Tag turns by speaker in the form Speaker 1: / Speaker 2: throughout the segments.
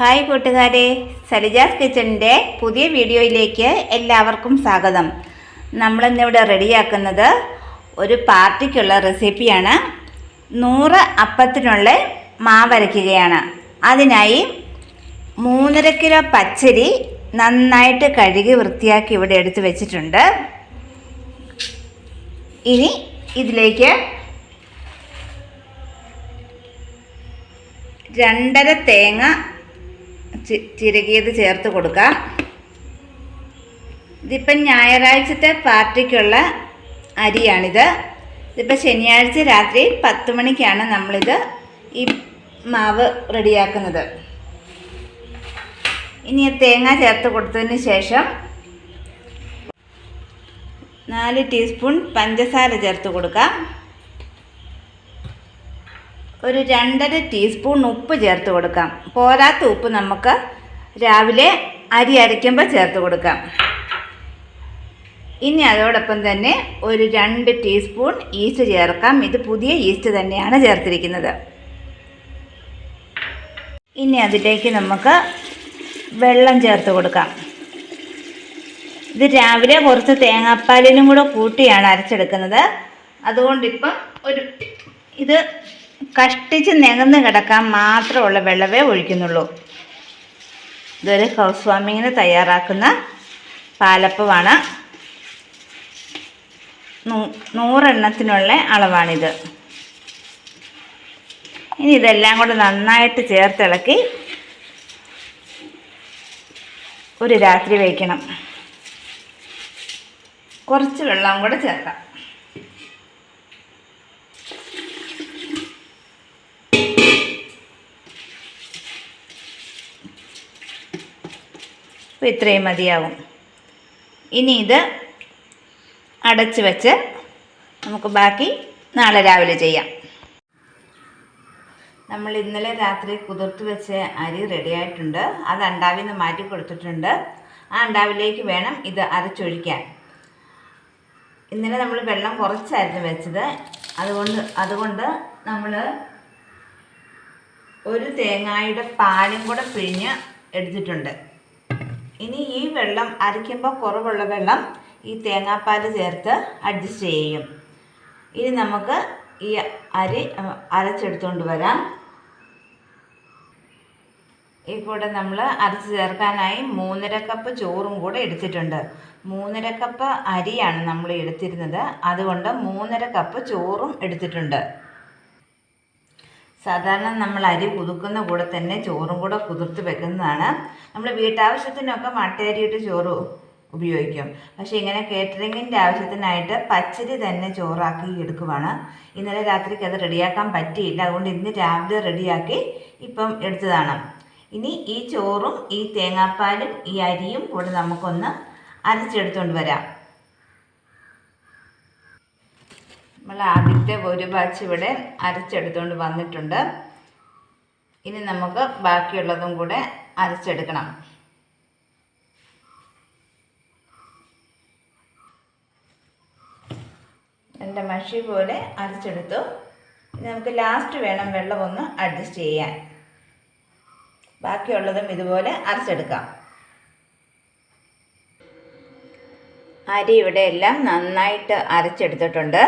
Speaker 1: Hi കൂട്ടുകാരെ സലിജാസ് കിച്ചണിന്റെ പുതിയ വീഡിയോയിലേക്ക് എല്ലാവർക്കും സ്വാഗതം. നമ്മളിന്നിവിടെ റെഡിയാക്കുന്നത് ഒരു പാർട്ടിക്കുള്ള റെസിപ്പിയാണ്. നൂറ് അപ്പത്തിനുള്ള മാവരയ്ക്കുകയാണ് അതിനായി മൂന്നര കിലോ പച്ചരി നന്നായിട്ട് കഴുകി വൃത്തിയാക്കി ഇവിടെ എടുത്തു വെച്ചിട്ടുണ്ട്. ഇനി ഇതിലേക്ക് രണ്ടര തേങ്ങ ചിരകിയത് ചേർത്ത് കൊടുക്കാം. ഇതിപ്പം ഞായറാഴ്ചത്തെ പാർട്ടിക്കുള്ള അരിയാണിത്. ഇതിപ്പോൾ ശനിയാഴ്ച രാത്രി പത്ത് മണിക്കാണ് നമ്മളിത് ഈ മാവ് റെഡിയാക്കുന്നത്. ഇനി തേങ്ങ ചേർത്ത് കൊടുത്തതിന് ശേഷം നാല് ടീസ്പൂൺ പഞ്ചസാര ചേർത്ത് കൊടുക്കാം. ഒരു രണ്ടര ടീസ്പൂൺ ഉപ്പ് ചേർത്ത് കൊടുക്കാം. പോരാത്ത ഉപ്പ് നമുക്ക് രാവിലെ അരി അരയ്ക്കുമ്പോൾ ചേർത്ത് കൊടുക്കാം. ഇനി അതോടൊപ്പം തന്നെ ഒരു രണ്ട് ടീസ്പൂൺ ഈസ്റ്റ് ചേർക്കാം. ഇത് പുതിയ ഈസ്റ്റ് തന്നെയാണ് ചേർത്തിരിക്കുന്നത്. ഇനി അതിലേക്ക് നമുക്ക് വെള്ളം ചേർത്ത് കൊടുക്കാം. ഇത് രാവിലെ കുറച്ച് തേങ്ങാപ്പാലിനും കൂടെ കൂട്ടിയാണ് അരച്ചെടുക്കുന്നത്. അതുകൊണ്ടിപ്പം ഒരു ഇത് കഷ്ടിച്ച് നികന്ന് കിടക്കാൻ മാത്രമുള്ള വെള്ളമേ ഒഴിക്കുന്നുള്ളൂ. ഇതൊരു ഹൗസ് വാമിങ്ങിന് തയ്യാറാക്കുന്ന പാലപ്പമാണ്. നൂറെണ്ണത്തിനുള്ള അളവാണിത്. ഇനി ഇതെല്ലാം കൂടെ നന്നായിട്ട് ചേർത്തിളക്കി ഒരു രാത്രി വയ്ക്കണം കുറച്ച് വെള്ളം കൂടെ ചേർക്കാം. അപ്പോൾ ഇത്രയും മതിയാവും. ഇനി ഇത് അടച്ച് വെച്ച് നമുക്ക് ബാക്കി നാളെ രാവിലെ ചെയ്യാം. നമ്മൾ ഇന്നലെ രാത്രി കുതിർത്ത് വെച്ച അരി റെഡിയായിട്ടുണ്ട് അത് അണ്ടാവിൽ നിന്ന് മാറ്റി കൊടുത്തിട്ടുണ്ട്. ആ അണ്ടാവിലേക്ക് വേണം ഇത് അരച്ചൊഴിക്കാൻ. ഇന്നലെ നമ്മൾ വെള്ളം കുറച്ചായിരുന്നു വെച്ചത്. അതുകൊണ്ട് അതുകൊണ്ട് നമ്മൾ ഒരു തേങ്ങായുടെ പാലും കൂടെ പിഴിഞ്ഞ് എടുത്തിട്ടുണ്ട്. ഇനി ഈ വെള്ളം അരയ്ക്കുമ്പോൾ കുറവുള്ള വെള്ളം ഈ തേങ്ങാപ്പാൽ ചേർത്ത് അഡ്ജസ്റ്റ് ചെയ്യും. ഇനി നമുക്ക് ഈ അരി അരച്ചെടുത്തുകൊണ്ട് വരാം. ഈ കൂടെ നമ്മൾ അരച്ച് ചേർക്കാനായി മൂന്നര കപ്പ് ചോറും കൂടെ എടുത്തിട്ടുണ്ട്. മൂന്നര കപ്പ് അരിയാണ് നമ്മൾ എടുത്തിരുന്നത്. അതുകൊണ്ട് മൂന്നര കപ്പ് ചോറും എടുത്തിട്ടുണ്ട്. സാധാരണ നമ്മൾ അരി കുതിർക്കുന്ന കൂടെ തന്നെ ചോറും കൂടെ കുതിർത്ത് വെക്കുന്നതാണ്. നമ്മൾ വീട്ടാവശ്യത്തിനൊക്കെ മട്ടയരിയിട്ട് ചോറ് ഉപയോഗിക്കും. പക്ഷേ ഇങ്ങനെ കേറ്ററിങ്ങിന്റെ ആവശ്യത്തിനായിട്ട് പച്ചരി തന്നെ ചോറാക്കി എടുക്കുവാണ്. ഇന്നലെ രാത്രിക്ക് അത് റെഡിയാക്കാൻ പറ്റിയില്ല. അതുകൊണ്ട് ഇന്ന് രാവിലെ റെഡിയാക്കി ഇപ്പം എടുത്തതാണ്. ഇനി ഈ ചോറും ഈ തേങ്ങാപ്പാലും ഈ അരിയും കൂടെ നമുക്കൊന്ന് അരച്ചെടുത്തുകൊണ്ട് വരാം. നമ്മൾ ആദ്യത്തെ ഒരു ബാച്ച് ഇവിടെ അരച്ചെടുത്തുകൊണ്ട് വന്നിട്ടുണ്ട്. ഇനി നമുക്ക് ബാക്കിയുള്ളതും കൂടെ അരച്ചെടുക്കണം. എന്റെ മഷി പോലെ അരച്ചെടുത്തു. ഇനി നമുക്ക് ലാസ്റ്റ് വേണം വെള്ളം ഒന്ന് അഡ്ജസ്റ്റ് ചെയ്യാൻ. ബാക്കിയുള്ളതും ഇതുപോലെ അരച്ചെടുക്കാം. അരി ഇവിടെ എല്ലാം നന്നായിട്ട് അരച്ചെടുത്തിട്ടുണ്ട്.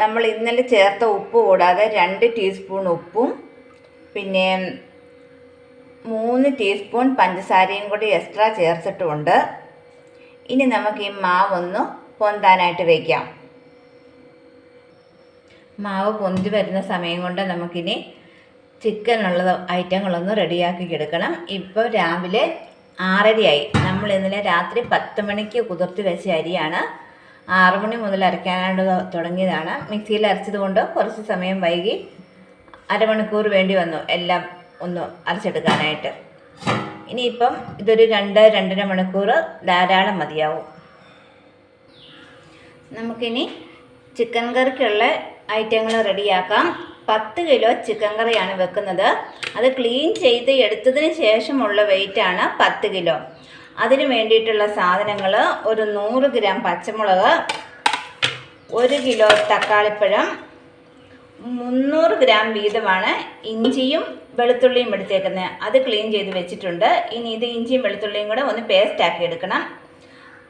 Speaker 1: നമ്മൾ ഇന്നലെ ചേർത്ത ഉപ്പ് കൂടാതെ രണ്ട് ടീസ്പൂൺ ഉപ്പും പിന്നെ മൂന്ന് ടീസ്പൂൺ പഞ്ചസാരയും കൂടി എക്സ്ട്രാ ചേർത്തിട്ടുമുണ്ട് ഇനി നമുക്ക് ഈ മാവൊന്ന് പൊന്താനായിട്ട് വയ്ക്കാം മാവ് പൊന്തി വരുന്ന സമയം കൊണ്ട് നമുക്കിനി ചിക്കനുള്ള ഐറ്റങ്ങളൊന്ന് റെഡിയാക്കി എടുക്കണം. ഇപ്പോൾ രാവിലെ ആറരയായി. നമ്മൾ ഇന്നലെ രാത്രി പത്ത് മണിക്ക് കുതിർത്തി വെച്ച അരിയാണ്. ആറ് മണി മുതൽ അരയ്ക്കാനായിട്ട് തുടങ്ങിയതാണ്. മിക്സിയിൽ അരച്ചതുകൊണ്ട് കുറച്ച് സമയം വൈകി അരമണിക്കൂർ വേണ്ടി വന്നു എല്ലാം ഒന്ന് അരച്ചെടുക്കാനായിട്ട്. ഇനിയിപ്പം ഇതൊരു രണ്ട് രണ്ടര മണിക്കൂർ ധാരാളം മതിയാവും. നമുക്കിനി ചിക്കൻ കറിക്കുള്ള ഐറ്റങ്ങൾ റെഡിയാക്കാം. പത്ത് കിലോ ചിക്കൻ കറിയാണ് വെക്കുന്നത്. അത് ക്ലീൻ ചെയ്ത് എടുത്തതിന് ശേഷമുള്ള വെയിറ്റാണ് പത്ത് കിലോ. അതിന് വേണ്ടിയിട്ടുള്ള സാധനങ്ങൾ ഒരു നൂറ് ഗ്രാം പച്ചമുളക് ഒരു കിലോ തക്കാളിപ്പഴം മുന്നൂറ് ഗ്രാം വീതമാണ് ഇഞ്ചിയും വെളുത്തുള്ളിയും എടുത്തേക്കുന്നത്. അത് ക്ലീൻ ചെയ്ത് വെച്ചിട്ടുണ്ട്. ഇനി ഇത് ഇഞ്ചിയും വെളുത്തുള്ളിയും കൂടെ ഒന്ന് പേസ്റ്റ് ആക്കി എടുക്കണം.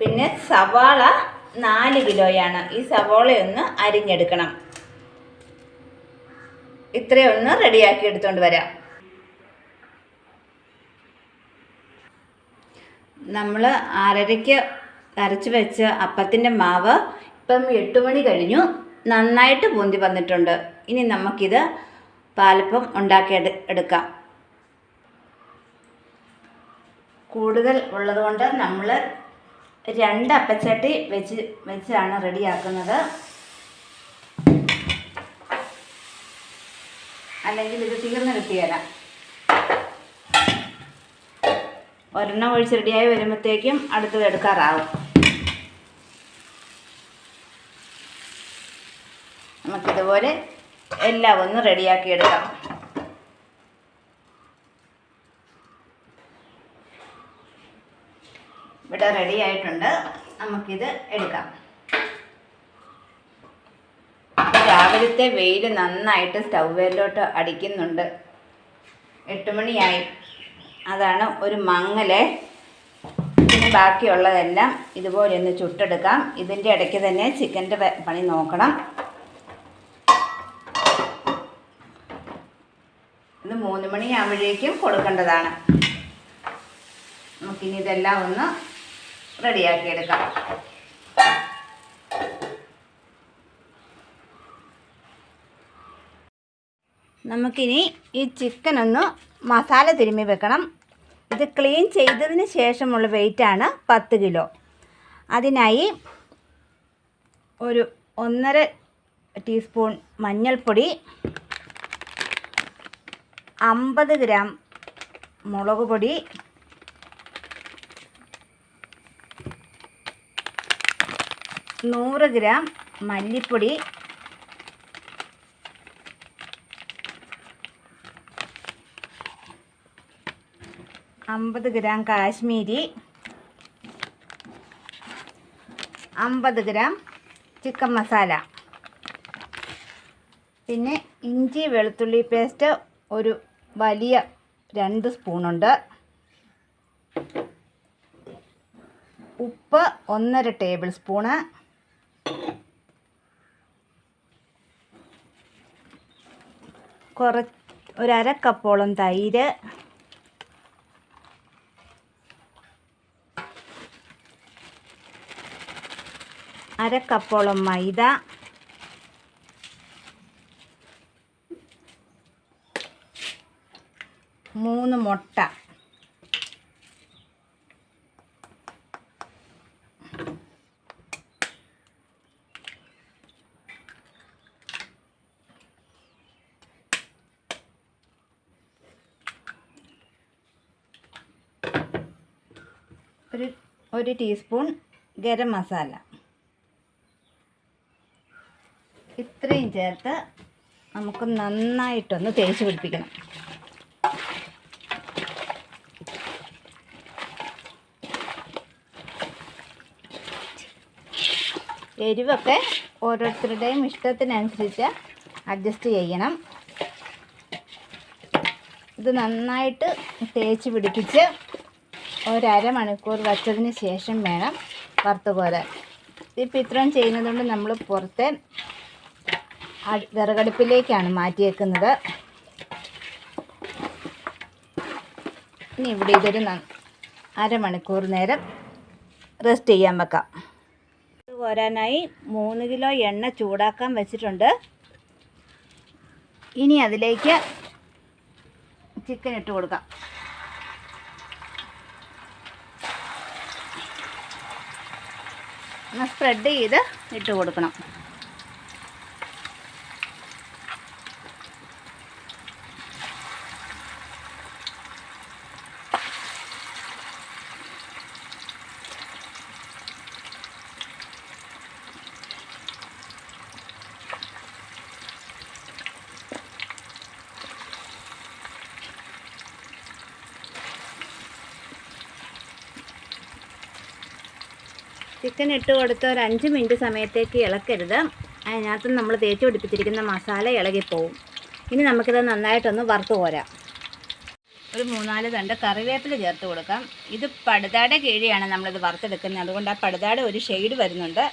Speaker 1: പിന്നെ സവാള നാല് കിലോയാണ്. ഈ സവാളയൊന്ന് അരിഞ്ഞെടുക്കണം. ഇത്രയൊന്ന് റെഡിയാക്കി എടുത്തുകൊണ്ട് വരാം. നമ്മൾ ആറരയ്ക്ക് അരച്ച് വെച്ച അപ്പത്തിന്റെ മാവ് ഇപ്പം എട്ട് മണി കഴിഞ്ഞു. നന്നായിട്ട് പൊന്തി വന്നിട്ടുണ്ട്. ഇനി നമുക്കിത് പാലപ്പം ഉണ്ടാക്കി എടു- എടുക്കാം. കൂടുതൽ ഉള്ളതുകൊണ്ട് നമ്മൾ രണ്ട് അപ്പച്ചട്ടി വെച്ച് വെച്ചാണ് റെഡിയാക്കുന്നത്. അല്ലെങ്കിൽ ഇത് തീർന്ന് കിട്ടിയല്ല ഒരെണ്ണം ഒഴിച്ച് റെഡിയായി വരുമ്പോഴത്തേക്കും അടുത്തത് എടുക്കാറാവും. നമുക്കിതുപോലെ എല്ലാം ഒന്ന് റെഡിയാക്കി എടുക്കാം. ഇവിടെ റെഡി ആയിട്ടുണ്ട്. നമുക്കിത് എടുക്കാം. രാവിലത്തെ വെയിൽ നന്നായിട്ട് സ്റ്റൗവേലോട്ട് അടിക്കുന്നുണ്ട്. എട്ട് മണിയായി. അതാണ് ഒരു മങ്ങൽ. പിന്നെ ബാക്കിയുള്ളതെല്ലാം ഇതുപോലെ ഒന്ന് ചുട്ടെടുക്കാം. ഇതിന്റെ ഇടയ്ക്ക് തന്നെ ചിക്കന്റെ പണി നോക്കണം. ഇത് മൂന്ന് മണിയാകുമ്പോഴേക്കും കൊടുക്കേണ്ടതാണ്. നമുക്കിനി ഇതെല്ലാം ഒന്ന് റെഡിയാക്കി എടുക്കാം നമുക്കിനി ഈ ചിക്കൻ ഒന്ന് മസാല തിരുമ്മി വെക്കണം. ഇത് ക്ലീൻ ചെയ്തതിന് ശേഷമുള്ള വെയിറ്റാണ് പത്ത് കിലോ അതിനായി ഒരു ഒന്നര ടീസ്പൂൺ മഞ്ഞൾപ്പൊടി അമ്പത് ഗ്രാം മുളക് പൊടി നൂറ് ഗ്രാം മല്ലിപ്പൊടി അമ്പത് ഗ്രാം കാശ്മീരി അമ്പത് ഗ്രാം ചിക്കൻ മസാല. പിന്നെ ഇഞ്ചി വെളുത്തുള്ളി പേസ്റ്റ് ഒരു വലിയ രണ്ട് സ്പൂണുണ്ട്. ഉപ്പ് ഒന്നര ടേബിൾ സ്പൂണ്. കുറ ഒരു അര കപ്പോളം തൈര്. അര കപ്പോളം മൈദ. മൂന്ന് മുട്ട. ഒരു ഒരു ടീസ്പൂൺ ഗരം മസാല. ഇത്രയും ചേർത്ത് നമുക്ക് നന്നായിട്ടൊന്ന് തേച്ച് പിടിപ്പിക്കണം. എരിവൊക്കെ ഓരോരുത്തരുടെയും ഇഷ്ടത്തിനനുസരിച്ച് അഡ്ജസ്റ്റ് ചെയ്യണം. ഇത് നന്നായിട്ട് തേച്ച് പിടിപ്പിച്ച് ഒരമണിക്കൂർ വച്ചതിന് ശേഷം വേണം വറുത്ത് പോലെ. ഇപ്പം ഇത്രയും ചെയ്യുന്നതുകൊണ്ട് നമ്മൾ പുറത്തെ വിറകടുപ്പിലേക്കാണ് മാറ്റിയേക്കുന്നത് ഇനി ഇവിടെ ഇതൊരു അരമണിക്കൂർ നേരം റെസ്റ്റ് ചെയ്യാൻ വെക്കാം. കോരാനായി മൂന്ന് കിലോ എണ്ണ ചൂടാക്കാൻ വെച്ചിട്ടുണ്ട്. ഇനി അതിലേക്ക് ചിക്കൻ ഇട്ട് കൊടുക്കാം സ്പ്രെഡ് ചെയ്ത് ഇട്ട് കൊടുക്കണം. ചിക്കൻ ഇട്ട് കൊടുത്ത് ഒരു അഞ്ച് മിനിറ്റ് സമയത്തേക്ക് ഇളക്കരുത്. അതിനകത്ത് നമ്മൾ തേച്ച് പിടിപ്പിച്ചിരിക്കുന്ന മസാല ഇളകിപ്പോവും ഇനി നമുക്കിത് നന്നായിട്ടൊന്ന് വറുത്ത് കോരാം. ഒരു മൂന്നാൽ തണ്ട് കറിവേപ്പില ചേർത്ത് കൊടുക്കാം. ഇത് പടുതാടെ കീഴിയാണ് നമ്മളിത് വറുത്തെടുക്കുന്നത്. അതുകൊണ്ട് ആ പടുതാടെ ഒരു ഷെയ്ഡ് വരുന്നുണ്ട്.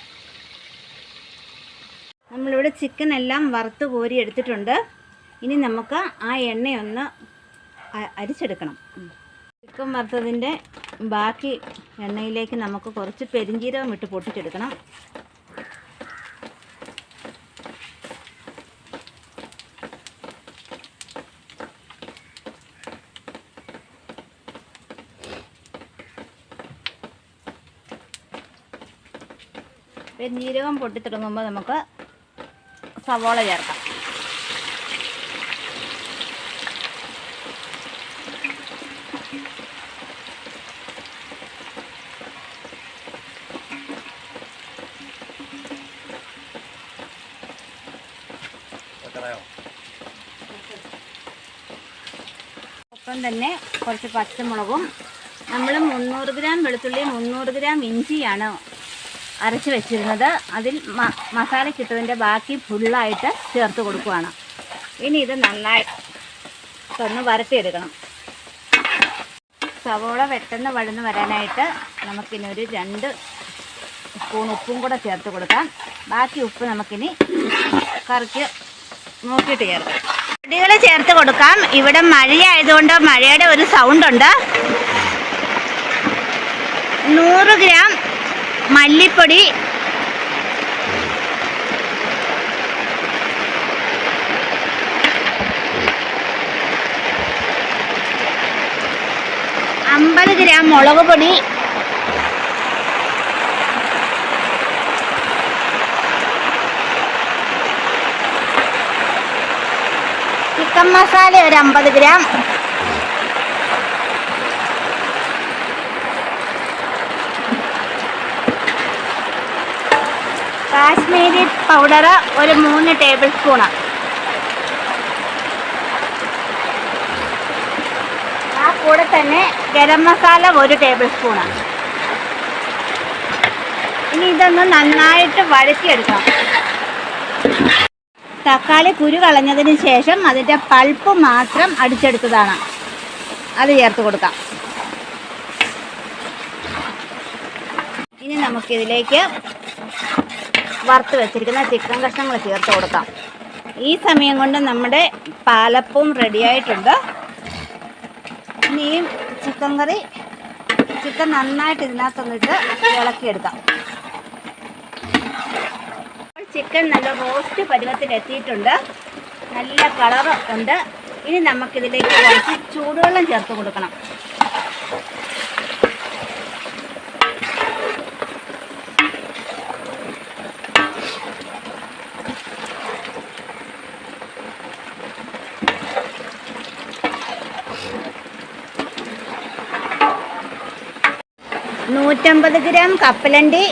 Speaker 1: നമ്മളിവിടെ ചിക്കൻ എല്ലാം വറുത്ത് കോരി എടുത്തിട്ടുണ്ട് ഇനി നമുക്ക് ആ എണ്ണയൊന്ന് അരിച്ചെടുക്കണം. ചിക്കൻ വറുത്തതിന്റെ ബാക്കി എണ്ണയിലേക്ക് നമുക്ക് കുറച്ച് പെരിഞ്ചീരകം ഇട്ട് പൊട്ടിച്ചെടുക്കണം. പെരിഞ്ചീരകം പൊട്ടിത്തുടങ്ങുമ്പോൾ നമുക്ക് സവോള ചേർക്കാം. ഒപ്പം തന്നെ കുറച്ച് പച്ചമുളകും നമ്മൾ മുന്നൂറ് ഗ്രാം വെളുത്തുള്ളി മുന്നൂറ് ഗ്രാം ഇഞ്ചിയാണ് അരച്ച് വെച്ചിരുന്നത്. അതിൽ മസാല ചിട്ടതിന്റെ ബാക്കി ഫുള്ളായിട്ട് ചേർത്ത് കൊടുക്കുകയാണ് ഇനി ഇത് നന്നായി ഒന്ന് വരട്ടിയെടുക്കണം. സവോള പെട്ടെന്ന് വഴന്ന് വരാനായിട്ട് നമുക്കിനി ഒരു രണ്ട് സ്പൂൺ ഉപ്പും കൂടെ ചേർത്ത് കൊടുക്കാം. ബാക്കി ഉപ്പ് നമുക്കിനി കറിക്ക് നോക്കിയിട്ട് ചേർക്കാം. പൊടികൾ ചേർത്ത് കൊടുക്കാം. ഇവിടെ മഴയായതുകൊണ്ട് മഴയുടെ ഒരു സൗണ്ട് ഉണ്ട് നൂറ് ഗ്രാം മല്ലിപ്പൊടി. അമ്പത് ഗ്രാം മുളക് പൊടി ചിക്കൻ മസാല ഒരു അമ്പത് ഗ്രാം. കാശ്മീരി പൗഡർ ഒരു മൂന്ന് ടേബിൾ സ്പൂണ്. ആ കൂടെ തന്നെ ഗരം മസാല ഒരു ടേബിൾ സ്പൂണ്. ഇനി ഇതൊന്ന് നന്നായിട്ട് വഴറ്റിയെടുക്കാം. തക്കാളി കുരു കളഞ്ഞതിന് ശേഷം അതിന്റെ പൾപ്പ് മാത്രം അടിച്ചെടുത്തതാണ്. അത് ചേർത്ത് കൊടുക്കാം. ഇനി നമുക്കിതിലേക്ക് വറുത്ത് വെച്ചിരിക്കുന്ന ചിക്കൻ കഷ്ണങ്ങൾ ചേർത്ത് കൊടുക്കാം. ഈ സമയം കൊണ്ട് നമ്മുടെ പാലപ്പവും റെഡിയായിട്ടുണ്ട് ഇനി ചിക്കൻ കറി ചിക്കൻ നന്നായിട്ട് ഇതിനകത്തൊന്നിട്ട് ഇളക്കിയെടുക്കാം. ചിക്കൻ നല്ല റോസ്റ്റ് പരുവത്തിൽ എത്തിയിട്ടുണ്ട് നല്ല കളർ ഉണ്ട്. ഇനി നമുക്കിതിലേക്ക് കുറച്ച് ചൂടുവെള്ളം ചേർത്ത് കൊടുക്കണം. നൂറ്റമ്പത് ഗ്രാം കപ്പലണ്ടി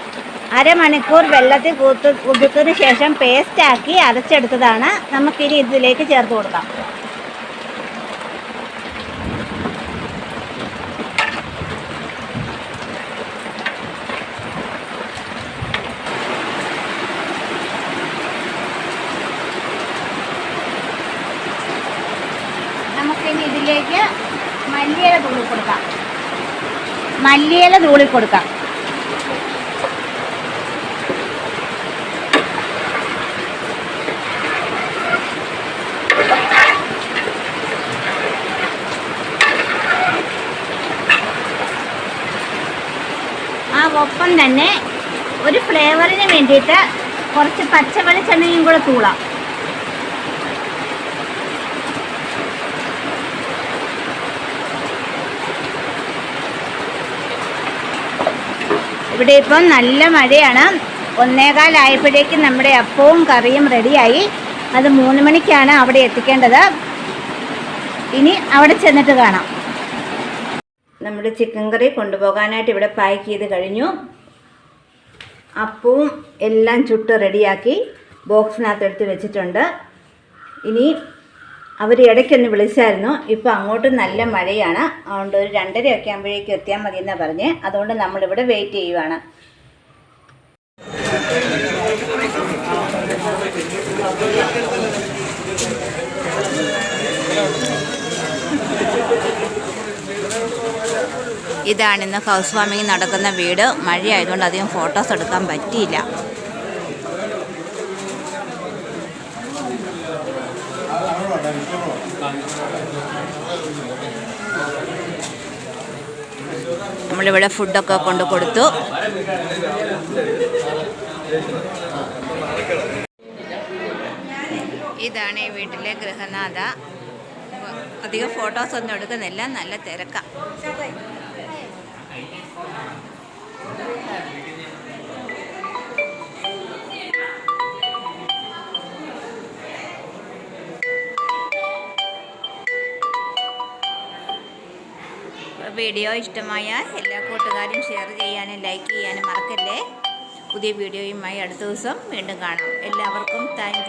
Speaker 1: അരമണിക്കൂർ വെള്ളത്തിൽ കൂത്ത് കുതിർത്തതിന് ശേഷം പേസ്റ്റാക്കി അരച്ചെടുത്തതാണ്. നമുക്കിനി ഇതിലേക്ക് ചേർത്ത് കൊടുക്കാം. നമുക്കിനി ഇതിലേക്ക് മല്ലിയില തൂളി കൊടുക്കാം. മല്ലിയില തൂളി കൊടുക്കാം ആ ഒപ്പം തന്നെ ഒരു ഫ്ലേവറിന് വേണ്ടിയിട്ട് കുറച്ച് പച്ച വെളിച്ചെണ്ണയും കൂടെ തൂളാം. ഇവിടെ ഇപ്പം നല്ല മഴയാണ്. ഒന്നേകാലായപ്പോഴേക്കും നമ്മുടെ അപ്പവും കറിയും റെഡിയായി. അത് മൂന്ന് മണിക്കാണ് അവിടെ എത്തിക്കേണ്ടത്. ഇനി അവിടെ ചെന്നിട്ട് കാണാം. നമ്മുടെ ചിക്കൻ കറി കൊണ്ടുപോകാനായിട്ട് ഇവിടെ പാക്ക് ചെയ്ത് കഴിഞ്ഞു. അപ്പവും എല്ലാം ചുട്ട് റെഡിയാക്കി ബോക്സിനകത്ത് എടുത്ത് വെച്ചിട്ടുണ്ട്. ഇനി അവർ ഇടയ്ക്കൊന്ന് വിളിച്ചായിരുന്നു. ഇപ്പോൾ അങ്ങോട്ട് നല്ല മഴയാണ്. അതുകൊണ്ട് ഒരു രണ്ടരയൊക്കെ ആകുമ്പോഴേക്കും എത്തിയാൽ മതി എന്നാണ് പറഞ്ഞ്. അതുകൊണ്ട് നമ്മളിവിടെ വെയിറ്റ് ചെയ്യുവാണ്. ഇതാണ് ഇന്ന് ഹൗസ് വാമിങ് നടക്കുന്ന വീട്. മഴയായതുകൊണ്ട് അധികം ഫോട്ടോസ് എടുക്കാൻ പറ്റിയില്ല. നമ്മളിവിടെ ഫുഡൊക്കെ കൊണ്ട് കൊടുത്തു. ഇതാണ് ഈ വീട്ടിലെ ഗൃഹനാഥ. അധികം ഫോട്ടോസ് ഒന്നും എടുക്കുന്നില്ല. നല്ല തിരക്കാണ് വീഡിയോ ഇഷ്ടമായാൽ എല്ലാ കൂട്ടുകാരും ഷെയർ ചെയ്യാനും ലൈക്ക് ചെയ്യാനും മറക്കല്ലേ. പുതിയ വീഡിയോയുമായി അടുത്ത ദിവസം വീണ്ടും കാണാം. എല്ലാവർക്കും താങ്ക്